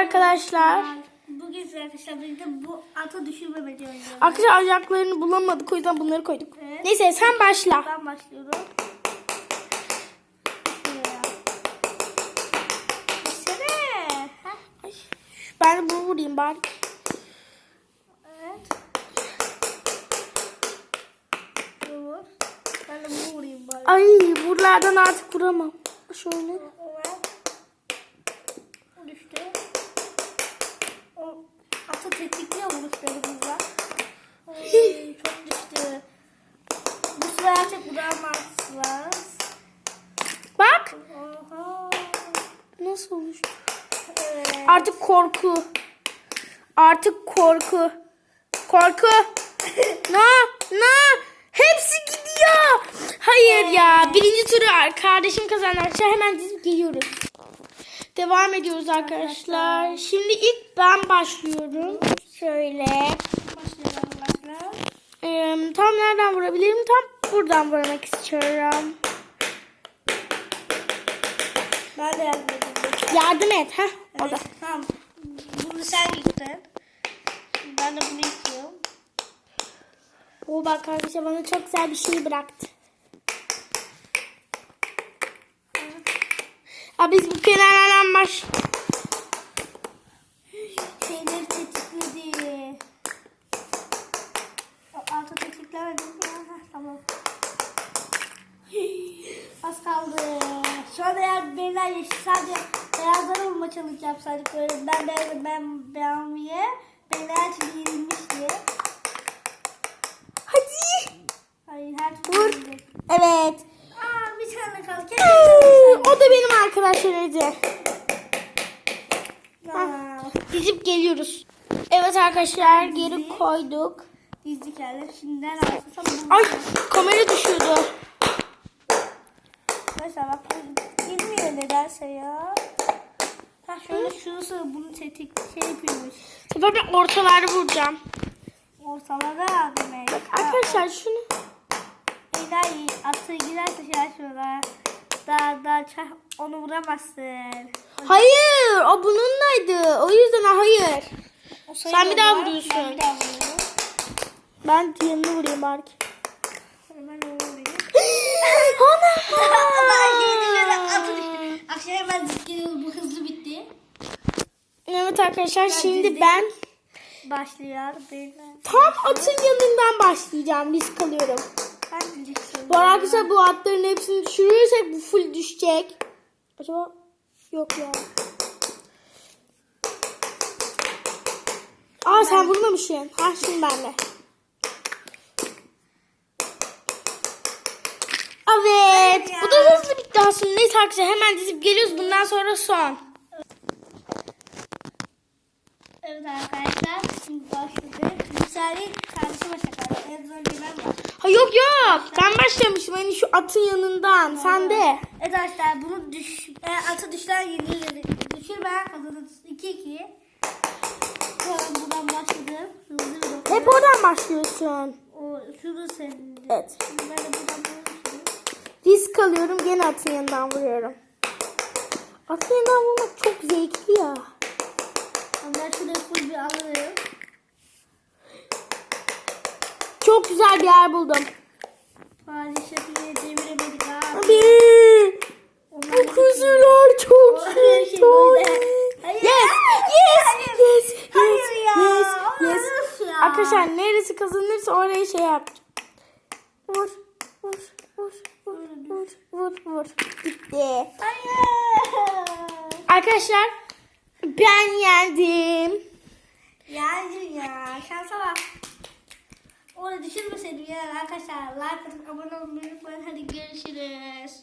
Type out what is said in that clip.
arkadaşlar. Bugün size arkadaşlar birlikte bu atı düşürmemeci oynuyoruz. Arkadaşlar ayaklarını bulamadık o yüzden bunları koyduk. Evet. Neyse sen başla. Ben başlıyorum. Ben bunu vurayım bari. Evet. Vur. Ben de bunu vurayım bari. Ay buralardan artık vuramam. Şöyle. Evet. Düştü. Atı tetikliyor vuruşlarımızla. Ay, çok düştü. Bu sıra artık vuramazsınız. Bak. Oha. Nasıl olmuş? Evet. Artık korku. Artık korku. Korku. no, no. Hepsi gidiyor. Hayır ya. Birinci turu kardeşim kazandı. Hemen dizip geliyoruz. Devam ediyoruz arkadaşlar. Şimdi ilk ben başlıyorum. Şöyle. Başlayalım. Ee, tam nereden vurabilirim? Tam buradan vurmak istiyorum. Ben de yardım edeyim. Yardım et. Orada. Evet, tamam. Bunu sen yıktın. Ben de bunu yıkıyorum. O bak arkadaşlar bana çok güzel bir şey bıraktı. Abi biz bu kenarlardan baş... Şeyleri tetikledi. Altı tetiklemedi mi? Aha, Tamam. Az kaldı. Şu anda eğer beyler yeşil sadece beyazlara vurma challenge yapsaydık böyle ben ben ben ben diye beyler çünkü yenilmişti. Hadi. Hayır her türlü Vur. yenildik. Evet. Aa bir tane kaldı. Keşke Hmm, kalsaydı. o da benim arkadaşlar Ece. Aa, Dizip geliyoruz. Evet arkadaşlar geri koyduk. Dizdik yani. Şimdiden bunu. Ay kamera düşüyordu. Arkadaşlar bak girmiyor nedense ya. Ha şöyle şurası bunu tetik şey yapıyormuş. Sefer ben ortalarda vuracağım. Ortalara demek. Arkadaşlar şunu. Eda atı giderse şey şurada. Daha daha ça- onu vuramazsın. Hayır o bununlaydı. O yüzden hayır. O Sen bir daha sayılır. vuruyorsun. Ben bir daha vuruyorum. Ben diğerini vurayım bari. Hemen onu vurayım. Ana. Ben düşüyorum, atı düştü. Akşam hemen diskeliyoruz. Bu hızlı bitti. Evet arkadaşlar şimdi dizdim. ben Başlıyor. Benim. tam atın yanından başlayacağım. Risk alıyorum. Bu arkadaşlar bu atların hepsini düşürürsek bu full düşecek. Acaba yok ya. Aa sen vurmamışsın. Ha şimdi bende. Evet. Bu da hızlı bitti aslında. Neyse arkadaşlar hemen dizip geliyoruz. Bundan sonra son. Evet arkadaşlar şimdi başladık. Müsaade kardeşim başlayacak. Ben var. Ha yok yok. Ben başlamışım. Hani şu atın yanından. Sen de. Evet arkadaşlar bunu düş, e, atı düşler yenilir. Düşürmeyen kazanır. 2-2. Sonra buradan başladım. Hızlı bir doktor. Hep oradan başlıyorsun. O şunu senin. Evet. Şimdi ben de buradan başlıyorum. Risk alıyorum. Gene atın yanından vuruyorum. Atın yanından vurmak çok zevkli ya. Ama Ben şuraya full bir alırım. Çok güzel bir yer buldum. Padişahı deviremedik ha. Abi. Bu kuzular çok şey şey. böyle. Hayır. Yes, yes, yes, yes, yes, yes. Arkadaşlar neresi kazanırsa oraya şey yap. Vur, vur, vur, vur, vur, vur, vur. Gitti. Hayır. Arkadaşlar ben yendim. Yani ya şansa bak. Orada düşürmeseydim ya arkadaşlar like atıp abone olmayı unutmayın. Hadi görüşürüz.